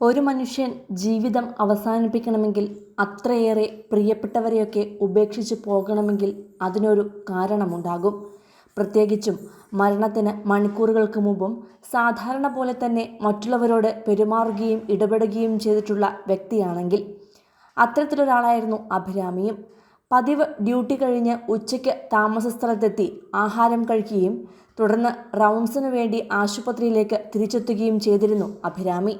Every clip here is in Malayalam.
ഒരു മനുഷ്യൻ ജീവിതം അവസാനിപ്പിക്കണമെങ്കിൽ അത്രയേറെ പ്രിയപ്പെട്ടവരെയൊക്കെ ഉപേക്ഷിച്ച് പോകണമെങ്കിൽ അതിനൊരു കാരണമുണ്ടാകും. പ്രത്യേകിച്ചും മരണത്തിന് മണിക്കൂറുകൾക്ക് മുമ്പും സാധാരണ പോലെ തന്നെ മറ്റുള്ളവരോട് പെരുമാറുകയും ഇടപെടുകയും ചെയ്തിട്ടുള്ള വ്യക്തിയാണെങ്കിൽ അത്തരത്തിലൊരാളായിരുന്നു അഭിരാമിയും. പതിവ് ഡ്യൂട്ടി കഴിഞ്ഞ് ഉച്ചയ്ക്ക് താമസ സ്ഥലത്തെത്തി ആഹാരം കഴിക്കുകയും തുടർന്ന് റൗണ്ട്സിനു വേണ്ടി ആശുപത്രിയിലേക്ക് തിരിച്ചെത്തുകയും ചെയ്തിരുന്നു അഭിരാമി.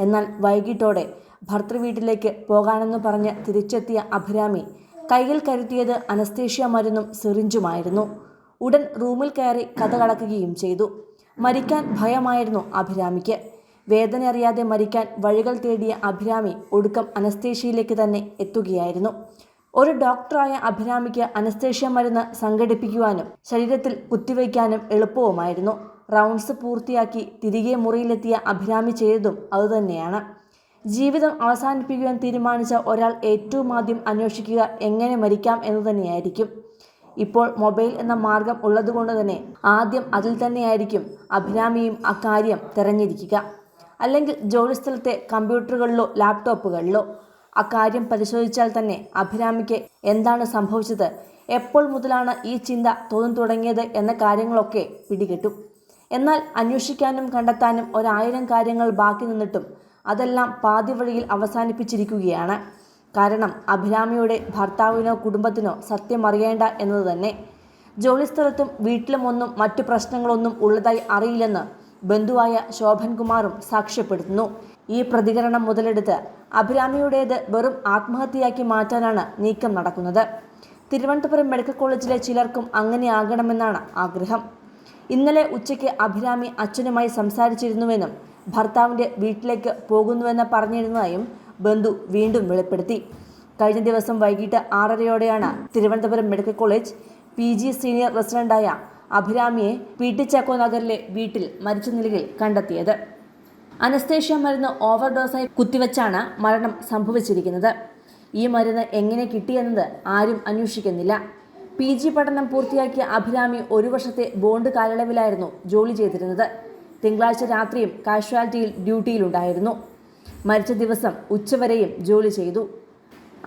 എന്നാൽ വൈകിട്ടോടെ ഭർത്തൃവീട്ടിലേക്ക് പോകാനെന്ന് പറഞ്ഞ് തിരിച്ചെത്തിയ അഭിരാമി കയ്യിൽ കരുതിയത് അനസ്തേഷ്യ മരുന്നും സിറിഞ്ചുമായിരുന്നു. ഉടൻ റൂമിൽ കയറി കഥ കടക്കുകയും ചെയ്തു. മരിക്കാൻ ഭയമായിരുന്നു അഭിരാമിക്ക്. വേദന അറിയാതെ മരിക്കാൻ വഴികൾ തേടിയ അഭിരാമി ഒടുക്കം അനസ്തേഷ്യയിലേക്ക് തന്നെ എത്തുകയായിരുന്നു. ഒരു ഡോക്ടറായ അഭിരാമിക്ക് അനസ്തേഷ്യ മരുന്ന് സംഘടിപ്പിക്കുവാനും ശരീരത്തിൽ കുത്തിവയ്ക്കാനും എളുപ്പവുമായിരുന്നു. റൗണ്ട്സ് പൂർത്തിയാക്കി തിരികെ മുറിയിലെത്തിയ അഭിരാമി ചെയ്തതും അതുതന്നെയാണ്. ജീവിതം അവസാനിപ്പിക്കുവാൻ തീരുമാനിച്ച ഒരാൾ ഏറ്റവും ആദ്യം അന്വേഷിക്കുക എങ്ങനെ മരിക്കാം എന്ന് തന്നെയായിരിക്കും. ഇപ്പോൾ മൊബൈൽ എന്ന മാർഗം ഉള്ളതുകൊണ്ട് തന്നെ ആദ്യം അതിൽ തന്നെയായിരിക്കും അഭിരാമിയും അക്കാര്യം തിരഞ്ഞിരിക്കുക. അല്ലെങ്കിൽ ജോലിസ്ഥലത്തെ കമ്പ്യൂട്ടറുകളിലോ ലാപ്ടോപ്പുകളിലോ അക്കാര്യം പരിശോധിച്ചാൽ തന്നെ അഭിരാമിക്ക് എന്താണ് സംഭവിച്ചത് എപ്പോൾ മുതലാണ് ഈ ചിന്ത തോന്നി തുടങ്ങിയത് എന്ന കാര്യങ്ങളൊക്കെ പിടികിട്ടും. എന്നാൽ അന്വേഷിക്കാനും കണ്ടെത്താനും ഒരായിരം കാര്യങ്ങൾ ബാക്കി നിന്നിട്ടും അതെല്ലാം പാതി വഴിയിൽ അവസാനിപ്പിച്ചിരിക്കുകയാണ്. കാരണം അഭിരാമിയുടെ ഭർത്താവിനോ കുടുംബത്തിനോ സത്യം അറിയേണ്ട എന്നത് തന്നെ. ജോലിസ്ഥലത്തും വീട്ടിലുമൊന്നും മറ്റു പ്രശ്നങ്ങളൊന്നും ഉള്ളതായി അറിയില്ലെന്ന് ബന്ധുവായ ശോഭൻകുമാറും സാക്ഷ്യപ്പെടുത്തുന്നു. ഈ പ്രതികരണം മുതലെടുത്ത് അഭിരാമിയുടേത് വെറും ആത്മഹത്യയാക്കി മാറ്റാനാണ് നീക്കം നടക്കുന്നത്. തിരുവനന്തപുരം മെഡിക്കൽ കോളേജിലെ ചിലർക്കും അങ്ങനെയാകണമെന്നാണ് ആഗ്രഹം. ഇന്നലെ ഉച്ചയ്ക്ക് അഭിരാമി അച്ഛനുമായി സംസാരിച്ചിരുന്നുവെന്നും ഭർത്താവിന്റെ വീട്ടിലേക്ക് പോകുന്നുവെന്ന് പറഞ്ഞിരുന്നതായും ബന്ധു വീണ്ടും വെളിപ്പെടുത്തി. കഴിഞ്ഞ ദിവസം വൈകിട്ട് ആറരയോടെയാണ് Thiruvananthapuram medical college P G senior റെസിഡന്റായ അഭിരാമിയെ പി ടി ചാക്കോ നഗറിലെ വീട്ടിൽ മരിച്ച നിലയിൽ കണ്ടെത്തിയത്. അനസ്തേഷ്യ മരുന്ന് ഓവർഡോസായി കുത്തിവച്ചാണ് മരണം സംഭവിച്ചിരിക്കുന്നത്. ഈ മരുന്ന് എങ്ങനെ കിട്ടിയെന്നത് ആരും അന്വേഷിക്കുന്നില്ല. പി ജി പഠനം പൂർത്തിയാക്കിയ അഭിരാമി ഒരു വർഷത്തെ ബോണ്ട് കാലയളവിലായിരുന്നു ജോലി ചെയ്തിരുന്നത്. തിങ്കളാഴ്ച രാത്രിയും കാഷ്വാലിറ്റിയിൽ ഡ്യൂട്ടിയിലുണ്ടായിരുന്നു. മരിച്ച ദിവസം ഉച്ചവരെയും ജോലി ചെയ്തു.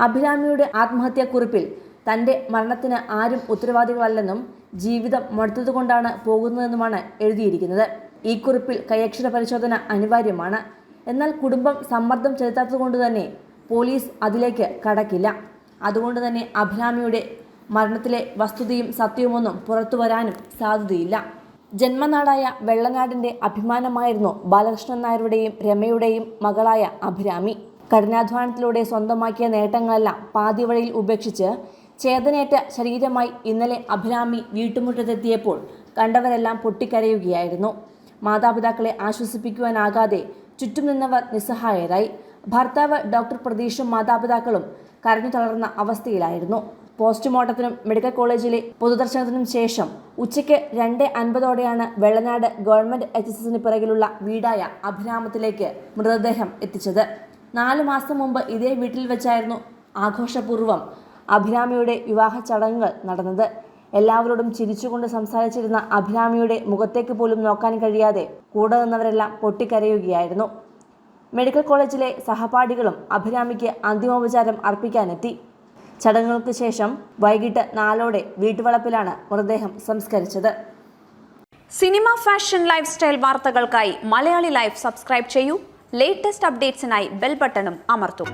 അഭിരാമിയുടെ ആത്മഹത്യാക്കുറിപ്പിൽ തന്റെ മരണത്തിന് ആരും ഉത്തരവാദികളല്ലെന്നും ജീവിതം മടുത്തതുകൊണ്ടാണ് പോകുന്നതെന്നുമാണ് എഴുതിയിരിക്കുന്നത്. ഈ കുറിപ്പിൽ കൈയക്ഷര പരിശോധന അനിവാര്യമാണ്. എന്നാൽ കുടുംബം സമ്മർദ്ദം ചെലുത്താത്തതുകൊണ്ട് തന്നെ പോലീസ് അതിലേക്ക് കടക്കില്ല. അതുകൊണ്ട് തന്നെ അഭിരാമിയുടെ മരണത്തിലെ വസ്തുതയും സത്യവുമൊന്നും പുറത്തു വരാനും സാധ്യതയില്ല. ജന്മനാടായ വെള്ളനാടിന്റെ അഭിമാനമായിരുന്നു ബാലകൃഷ്ണൻ നായരുടെയും രമയുടെയും മകളായ അഭിരാമി. കഠിനാധ്വാനത്തിലൂടെ സ്വന്തമാക്കിയ നേട്ടങ്ങളെല്ലാം പാതിവഴിയിൽ ഉപേക്ഷിച്ച് ചേതനേറ്റ ശരീരമായി ഇന്നലെ അഭിരാമി വീട്ടുമുറ്റത്തെത്തിയപ്പോൾ കണ്ടവരെല്ലാം പൊട്ടിക്കരയുകയായിരുന്നു. മാതാപിതാക്കളെ ആശ്വസിപ്പിക്കുവാനാകാതെ ചുറ്റും നിന്നവർ നിസ്സഹായരായി. ഭർത്താവ് ഡോക്ടർ പ്രതീഷും മാതാപിതാക്കളും കരഞ്ഞു തളർന്ന അവസ്ഥയിലായിരുന്നു. പോസ്റ്റ്മോർട്ടത്തിനും മെഡിക്കൽ കോളേജിലെ പൊതുദർശനത്തിനും ശേഷം ഉച്ചയ്ക്ക് രണ്ട് അൻപതോടെയാണ് വെള്ളനാട് ഗവൺമെന്റ് എച്ച് എസ് എസിന് പിറകിലുള്ള വീടായ അഭിരാമത്തിലേക്ക് മൃതദേഹം എത്തിച്ചത്. നാലു മാസം മുമ്പ് ഇതേ വീട്ടിൽ വെച്ചായിരുന്നു ആഘോഷപൂർവം അഭിരാമിയുടെ വിവാഹ ചടങ്ങുകൾ നടന്നത്. എല്ലാവരോടും ചിരിച്ചുകൊണ്ട് സംസാരിച്ചിരുന്ന അഭിരാമിയുടെ മുഖത്തേക്ക് പോലും നോക്കാൻ കഴിയാതെ കൂടെ നിന്നവരെല്ലാം പൊട്ടിക്കരയുകയായിരുന്നു. മെഡിക്കൽ കോളേജിലെ സഹപാഠികളും അഭിരാമിക്ക് അന്തിമോപചാരം അർപ്പിക്കാനെത്തി. ചടങ്ങുകൾക്ക് ശേഷം വൈകിട്ട് നാലോടെ വീട്ടുവളപ്പിലാണ് മൃതദേഹം സംസ്കരിച്ചത്. സിനിമ ഫാഷൻ ലൈഫ് സ്റ്റൈൽ വാർത്തകൾക്കായി മലയാളി ലൈഫ് സബ്സ്ക്രൈബ് ചെയ്യൂ. ലേറ്റസ്റ്റ് അപ്ഡേറ്റ്സിനായി ബെൽ ബട്ടണും അമർത്തും.